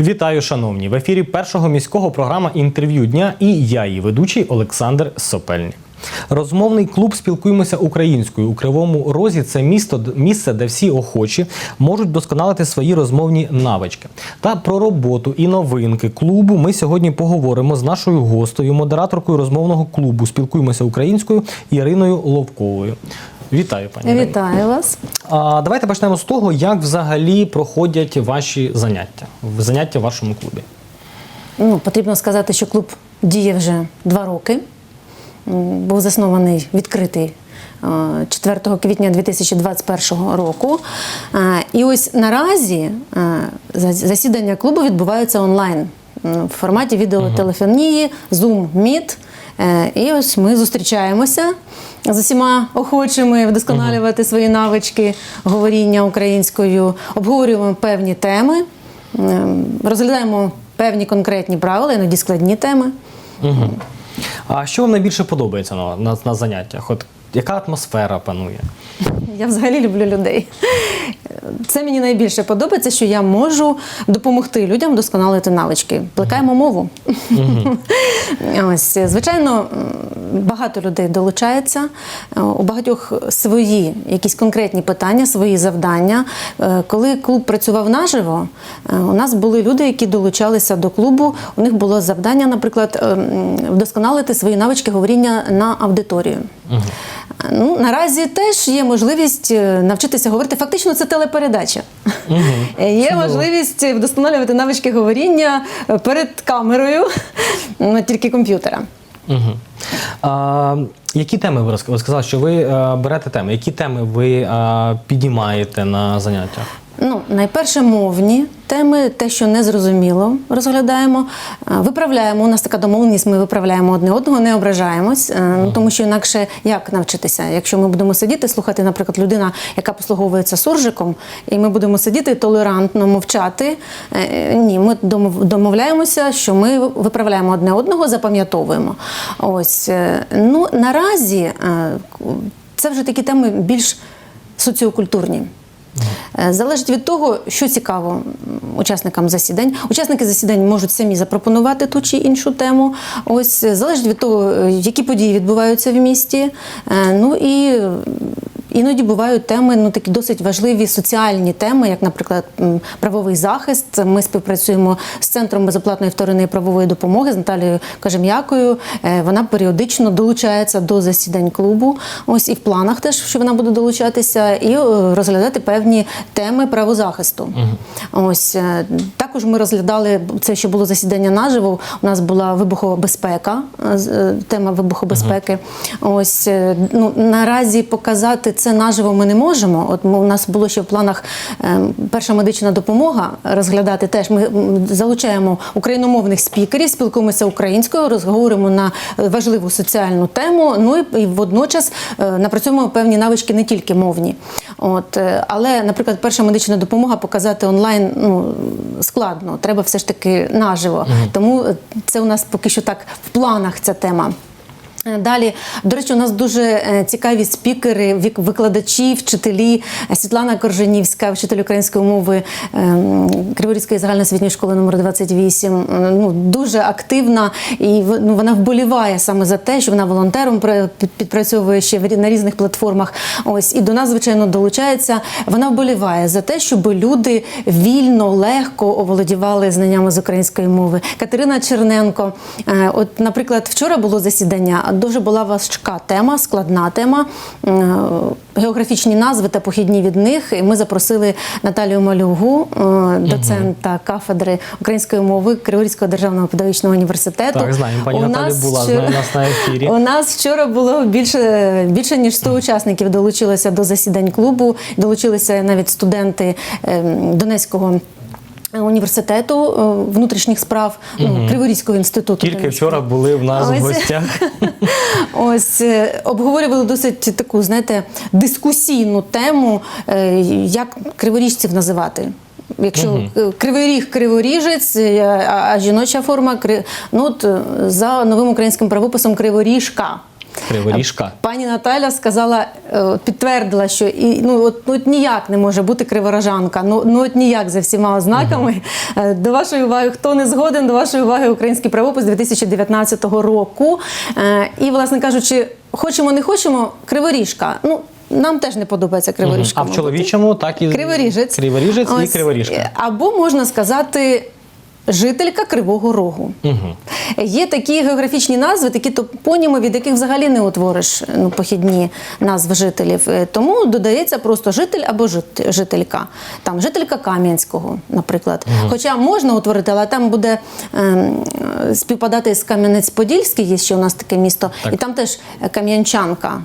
Вітаю, шановні! В ефірі першого міського програма інтерв'ю дня і я, її ведучий Олександр Сопельник. Розмовний клуб спілкуємося українською у Кривому Розі. Це місто місце, де всі охочі можуть досконалити свої розмовні навички. Та про роботу і новинки клубу ми сьогодні поговоримо з нашою гостею, модераторкою розмовного клубу Спілкуємося українською Іриною Ловковою. Вітаю, пані. Вітаю вас. А, давайте почнемо з того, як взагалі проходять ваші заняття, заняття в вашому клубі. Ну, потрібно сказати, що клуб діє вже два роки. Був заснований відкритий е, 4 квітня 2021 року. І ось наразі за- засідання клубу відбуваються онлайн в форматі відеотелефонії, Zoom, Meet. Е, І ось ми зустрічаємося з усіма охочими вдосконалювати свої навички говоріння українською, обговорюємо певні теми, ем, розглядаємо певні конкретні правила, іноді складні теми. Угу. А що вам найбільше подобається на, на, на заняттях? От яка атмосфера панує? Я взагалі люблю людей. Це мені найбільше подобається, що я можу допомогти людям вдосконалити навички. Плекаємо мову. Ось, звичайно, багато людей долучається. Е, У багатьох свої якісь конкретні питання, свої завдання. Е, Коли клуб працював наживо, е, у нас були люди, які долучалися до клубу. У них було завдання, наприклад, е, вдосконалити свої навички говоріння на аудиторію. Ну, наразі теж є можливість е, навчитися говорити. Фактично, це телепередача. Угу, Є можливість вдосконалювати навички говоріння е, перед камерою, тільки комп'ютера. Угу. А, які теми ви розк- ви сказали, що ви е, берете теми? Які теми ви е, піднімаєте на заняттях? Ну, найперше мовні теми, те, що не зрозуміло, розглядаємо. Е, Виправляємо. У нас така домовленість, ми виправляємо одне одного, не ображаємось, ну, тому що інакше як навчитися? Якщо ми будемо сидіти, слухати, наприклад, людина, яка послуговується суржиком, і ми будемо сидіти толерантно мовчати. Ні, ми домов- домовляємося, що ми виправляємо одне одного, запам'ятовуємо. Ось е, ну наразі е, це вже такі теми більш соціокультурні. Е, Залежить від того, що цікаво учасникам засідань. Учасники засідань можуть самі запропонувати ту чи іншу тему. Ось залежить від того, які події відбуваються в місті. Ну і іноді бувають теми, ну такі досить важливі соціальні теми, як, наприклад, правовий захист. Ми співпрацюємо з центром безоплатної вторинної правової допомоги з Наталією Кажем'якою. Е, Вона періодично долучається до засідань клубу. Ось і в планах теж, що вона буде долучатися, і е, розглядати певні теми правозахисту. Ось е, також ми розглядали це, що було засідання наживо. У нас була вибухова безпека, тема вибухобезпеки. Ось е, ну наразі показати це наживо ми не можемо. От у нас було ще в планах е, перша медична допомога розглядати. Теж ми залучаємо україномовних спікерів, спілкуємося українською, розговоримо на е, важливу соціальну тему. Ну і, водночас е, напрацьовуємо певні навички не тільки мовні. От, е, але, наприклад, перша медична допомога показати онлайн ну, складно. Треба все ж таки наживо. Тому е, це у нас поки що так в планах ця тема. Е, Далі, до речі, у нас дуже е, цікаві спікери, викладачі, вчителі. Світлана Корженівська, вчитель української мови ем, Криворізької загальноосвітньої школи номер 28. Е, Ну, дуже активна і ну, вона вболіває саме за те, що вона волонтером пра- під- підпрацьовує ще на різних платформах. Ось і до нас, звичайно, долучається. Вона вболіває за те, щоб люди вільно, легко оволодівали знаннями з української мови. Катерина Черненко, от, наприклад, вчора було засідання. Дуже була важка тема, складна тема, е, географічні назви та похідні від них. І ми запросили Наталію Малюгу, е, доцента кафедри української мови Криворізького державного педагогічного університету. Так, знаємо, пані У Наталі нас була вчора- у нас на ефірі. У нас вчора було більше, більше ніж 100 учасників долучилося до засідань клубу. Долучилися навіть студенти ем, Донецького. Університету е, внутрішніх справ ну, Криворізького інституту. Тільки вчора були в нас в гостях. Ось е, обговорювали досить таку, знаєте, дискусійну тему, е, як криворіжців називати. Якщо е, кривий ріг криворіжець, е, а, жіноча форма ну, от, е, за новим українським правописом криворіжка. Криворіжка. Пані Наталя сказала, е, підтвердила, що і ну от, ну, от ніяк не може бути криворожанка. Ну, ну от ніяк за всіма ознаками. Е, До вашої уваги, хто не згоден, до вашої уваги український правопис 2019 року. Е, І, власне кажучи, хочемо, не хочемо, криворіжка. Ну. Нам теж не подобається криворіжка. А в чоловічому так і Криворіжець. Криворіжець і Ось, криворіжка. е, Або можна сказати. Жителька Кривого Рогу. Є такі географічні назви, такі топоніми, від яких взагалі не утвориш ну, похідні назви жителів. Е, Тому додається просто житель або жит- жителька. Там жителька Кам'янського, наприклад. Хоча можна утворити, але там буде е, співпадати з Кам'янець-Подільський, є ще у нас таке місто, і там теж Кам'янчанка.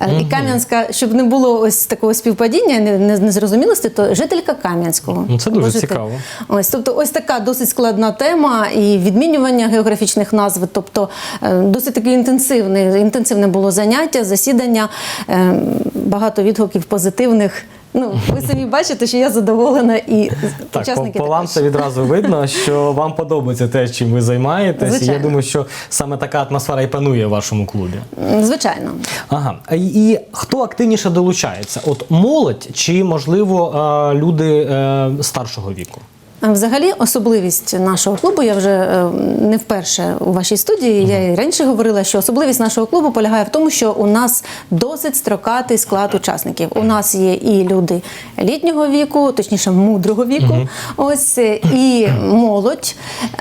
Е, І Кам'янська, щоб не було ось такого співпадіння, не- не- незрозумілості, то жителька Кам'янського. Ну, це дуже житель. цікаво. Ось, тобто, ось така досить складна тема і відмінювання географічних назв. Тобто, е, досить таке інтенсивне, інтенсивне було заняття, засідання, е, багато відгуків позитивних. Ну, ви самі бачите, що я задоволена і Так, учасники по вам це відразу видно, що вам подобається те, чим ви займаєтесь. І я думаю, що саме така атмосфера і панує в вашому клубі. Звичайно. Ага. І, і хто активніше долучається? От молодь чи, можливо, е, люди е, старшого віку? Взагалі, особливість нашого клубу, я вже е, не вперше у вашій студії. Я і раніше говорила, що особливість нашого клубу полягає в тому, що у нас досить строкатий склад учасників. У нас є і люди літнього віку, точніше, мудрого віку. Ось е, і молодь.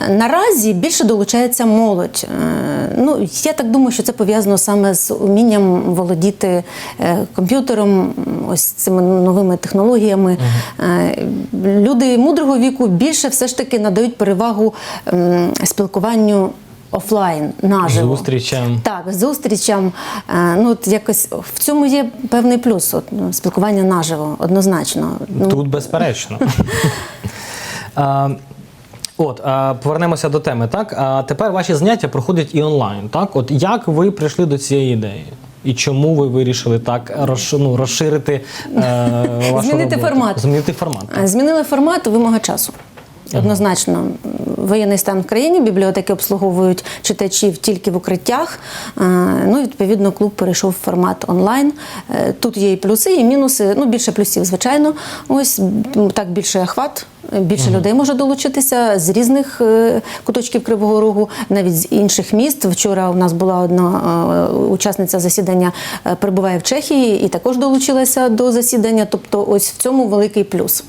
Наразі більше долучається молодь. Е, Ну, я так думаю, що це пов'язано саме з умінням володіти комп'ютером, ось цими новими технологіями. Люди мудрого віку більше все ж таки надають перевагу ем, спілкуванню офлайн, наживо. Зустрічам. Так, зустрічам. Е, Ну, от якось в цьому є певний плюс. От, ну, спілкування наживо, однозначно. Ну, Тут безперечно. От, повернемося до теми. Так, а тепер ваші заняття проходять і онлайн. Так, от як ви прийшли до цієї ідеї? І чому ви вирішили так ну, розширити е, вашу Змінити роботу? формат. Змінити формат. Так. Змінили формат вимога часу. Однозначно, воєнний стан в країні, бібліотеки обслуговують читачів тільки в укриттях. Е, Ну, відповідно, клуб перейшов в формат онлайн. Е, Тут є і плюси, і мінуси. Ну, більше плюсів, звичайно. Ось так більше охват, більше людей може долучитися з різних е, куточків Кривого Рогу, навіть з інших міст. Вчора у нас була одна учасниця засідання, перебуває в Чехії і також долучилася до засідання. Тобто, ось в цьому великий плюс.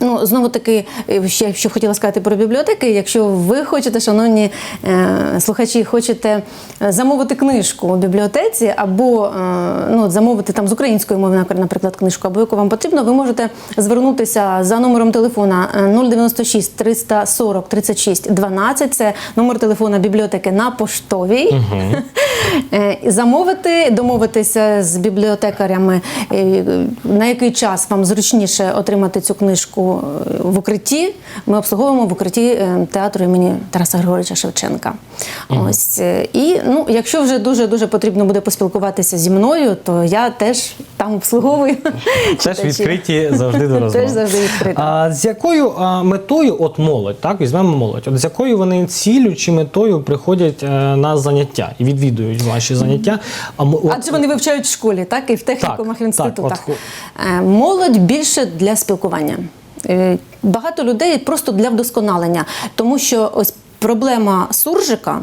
Ну, знову таки, е, ще що хотіла сказати про бібліотеки. Якщо ви хочете, шановні е, слухачі, хочете е, замовити книжку у бібліотеці, або ну, замовити там з української мови, напр- наприклад, книжку, або яку вам потрібно, ви можете звернутися за номером телефона е, 096 340 36 12. Це номер телефона бібліотеки на поштовій. Замовити, домовитися з бібліотекарями, на який час вам зручніше отримати цю книжку е, в укритті. Ми обслуговуємо в укритті е, театру імені Тараса Григоровича Шевченка. Ось е, і ну, якщо вже дуже дуже потрібно буде поспілкуватися зі мною, то я теж там обслуговую. Теж відкриті завжди до розмови. Теж завжди відкриті. А з якою а, метою, от молодь, так, візьмемо молодь, от з якою вони ціллю чи метою приходять на заняття і відвідують ваші заняття? А от- Адже вони вивчають в школі, так і в технікумах, Так, інститутах. так, от Молодь більше для спілкування. Е, Багато людей просто для вдосконалення, тому що ось проблема суржика.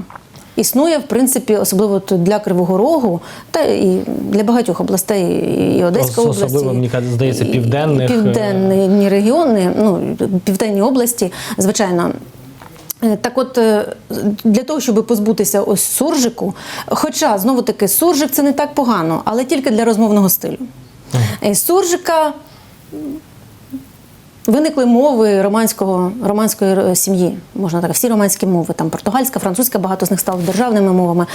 Існує, в принципі, особливо для Кривого Рогу, та і для багатьох областей, і Одеська область. особливо, мені здається, південних, і е, Південні регіони, ну, південні області, звичайно. Е, Так от, для того, щоб позбутися ось суржику, хоча, знову таки, суржик це не так погано, але тільки для розмовного стилю. Суржика виникли мови романського, романської е, сім'ї, можна так, всі романські мови, там португальська, французька, багато з них стали державними мовами.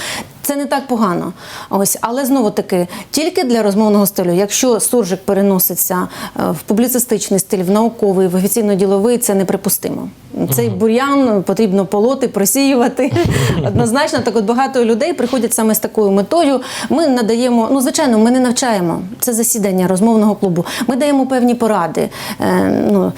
Це не так погано. Ось, але знову таки, тільки для розмовного стилю. Якщо суржик переноситься е, в публіцистичний стиль, в науковий, в офіційно-діловий, це неприпустимо. Цей бур'ян потрібно полоти, просіювати. Однозначно, так от багато людей приходять саме з такою метою. Ми надаємо, ну звичайно, ми не навчаємо. Це засідання розмовного клубу. Ми даємо певні поради. Е, ну,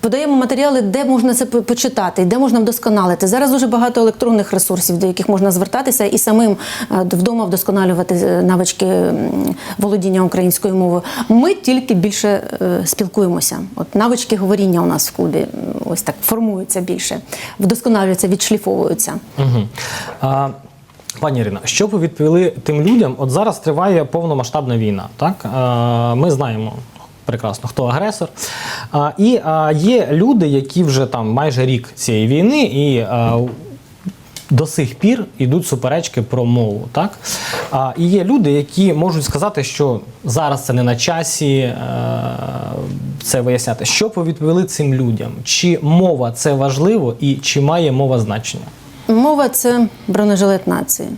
Подаємо матеріали, де можна це почитати, де можна вдосконалити. Зараз дуже багато електронних ресурсів, до яких можна звертатися і самим е, вдома вдосконалювати е, навички володіння українською мовою. Ми тільки більше е, спілкуємося. От навички говоріння у нас в клубі ось так формуються більше, вдосконалюються, відшліфовуються. Угу. А, пані Ірина, що ви відповіли тим людям? От зараз триває повномасштабна війна. Так? Ми знаємо. Прекрасно, хто агресор. А, і а, є люди, які вже там майже рік цієї війни, і а, до сих пір йдуть суперечки про мову. Так? А, і є люди, які можуть сказати, що зараз це не на часі е, це виясняти. Що б ви відповіли цим людям? Чи мова це важливо і чи має мова значення? Мова це бронежилет нації.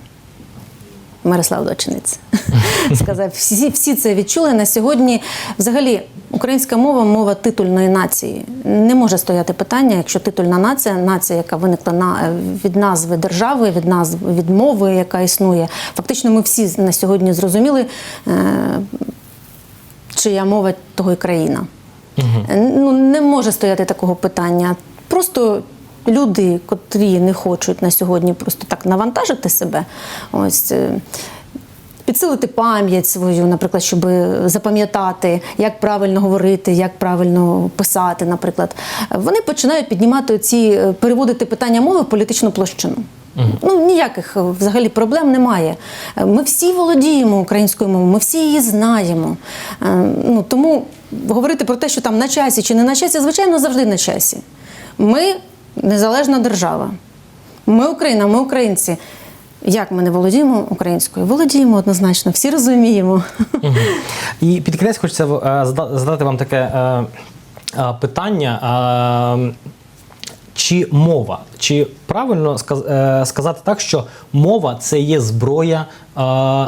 Мирослав Дочинець сказав, всі, всі це відчули на сьогодні. Взагалі, українська мова мова титульної нації. Не може стояти питання, якщо титульна нація, нація, яка виникла на, від назви держави, від назви від мови, яка існує. Фактично, ми всі на сьогодні зрозуміли, е, чия мова того і країна. Ну, не може стояти такого питання. Просто люди, котрі не хочуть на сьогодні просто так навантажити себе, ось. е, Підсилити пам'ять свою, наприклад, щоб запам'ятати, як правильно говорити, як правильно писати, наприклад, вони починають піднімати ці, переводити питання мови в політичну площину. Ну ніяких е, взагалі проблем немає. Е, Ми всі володіємо українською мовою, ми всі її знаємо. Е, Ну тому говорити про те, що там на часі чи не на часі, звичайно, завжди на часі. Ми незалежна держава. Ми Україна, ми українці. Як ми не володіємо українською? Володіємо однозначно, всі розуміємо. І під кінець хочеться е, задати вам таке е, е, питання. Чи мова? Чи правильно сказати так, що мова це є зброя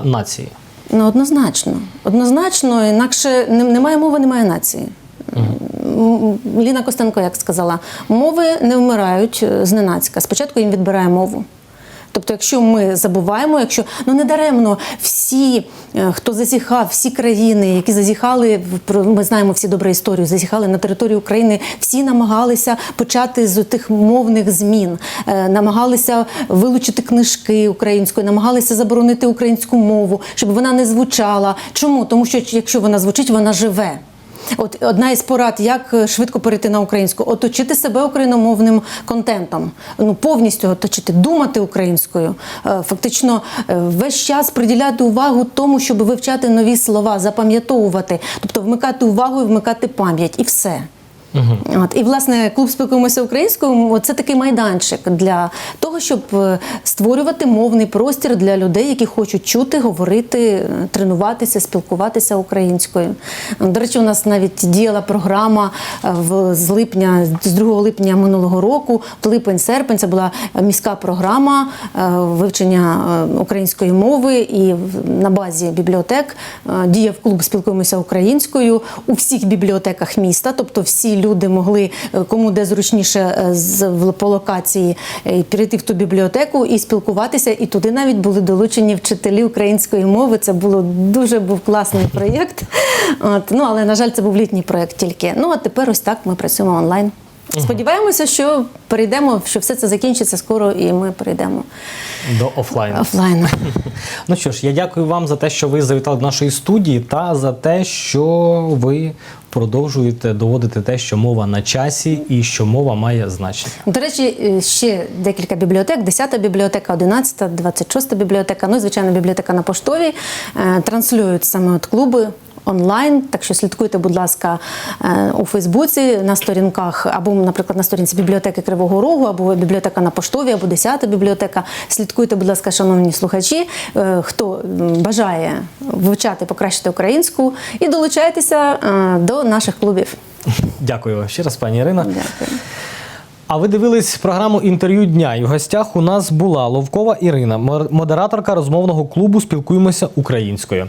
нації? Ну, однозначно. Однозначно, інакше немає мови, немає нації. Ліна Костенко як сказала, мови не вмирають е, зненацька. Спочатку їм відбирає мову. Тобто, якщо ми забуваємо, якщо ну не даремно всі, е, хто зазіхав, всі країни, які зазіхали, ми знаємо всі добре історію, зазіхали на територію України, всі намагалися почати з тих мовних змін, е, намагалися вилучити книжки українською, намагалися заборонити українську мову, щоб вона не звучала. Чому? Тому що якщо вона звучить, вона живе. От одна із порад, як е, швидко перейти на українську, оточити себе україномовним контентом, ну повністю оточити, думати українською, Е, фактично е, весь час приділяти увагу тому, щоб вивчати нові слова, запам'ятовувати, тобто вмикати увагу і вмикати пам'ять, і все. От і власне клуб спілкуємося українською. Це такий майданчик для того, щоб е, створювати мовний простір для людей, які хочуть чути, говорити, е, тренуватися, спілкуватися українською. До речі, у нас навіть діяла програма е, в з липня, з 2 липня минулого року, липень-серпень. Це була міська програма вивчення української мови, і на базі бібліотек діяв клуб спілкуємося українською у всіх бібліотеках міста, тобто всі люди могли, е, кому де зручніше е, з по локації е, перейти в ту бібліотеку і спілкуватися. І туди навіть були долучені вчителі української мови. Це було дуже був класний проєкт. От, ну але на жаль, це був літній проєкт тільки. Ну а тепер ось так ми працюємо онлайн. Сподіваємося, що перейдемо, що все це закінчиться скоро, і ми перейдемо До офлайну. офлайн. Ну що ж, я дякую вам за те, що ви завітали до нашої студії, та за те, що ви продовжуєте доводити те, що мова на часі і що мова має значення. До речі, е, ще декілька бібліотек: 10-та бібліотека, 11-та, 26-та бібліотека, ну і звичайно, бібліотека на поштовій е, транслюють саме от клуби. Онлайн, так що слідкуйте, будь ласка, е, у Фейсбуці на сторінках, або, наприклад, на сторінці бібліотеки Кривого Рогу, або бібліотека на поштовій, або 10-та бібліотека. Слідкуйте, будь ласка, шановні слухачі, е, хто бажає вивчати, покращити українську, і долучайтеся е, до наших клубів. Дякую ще раз, пані Ірина. Дякую. А ви дивились програму інтерв'ю дня. І в гостях у нас була Ловкова Ірина, модераторка розмовного клубу Спілкуємося українською.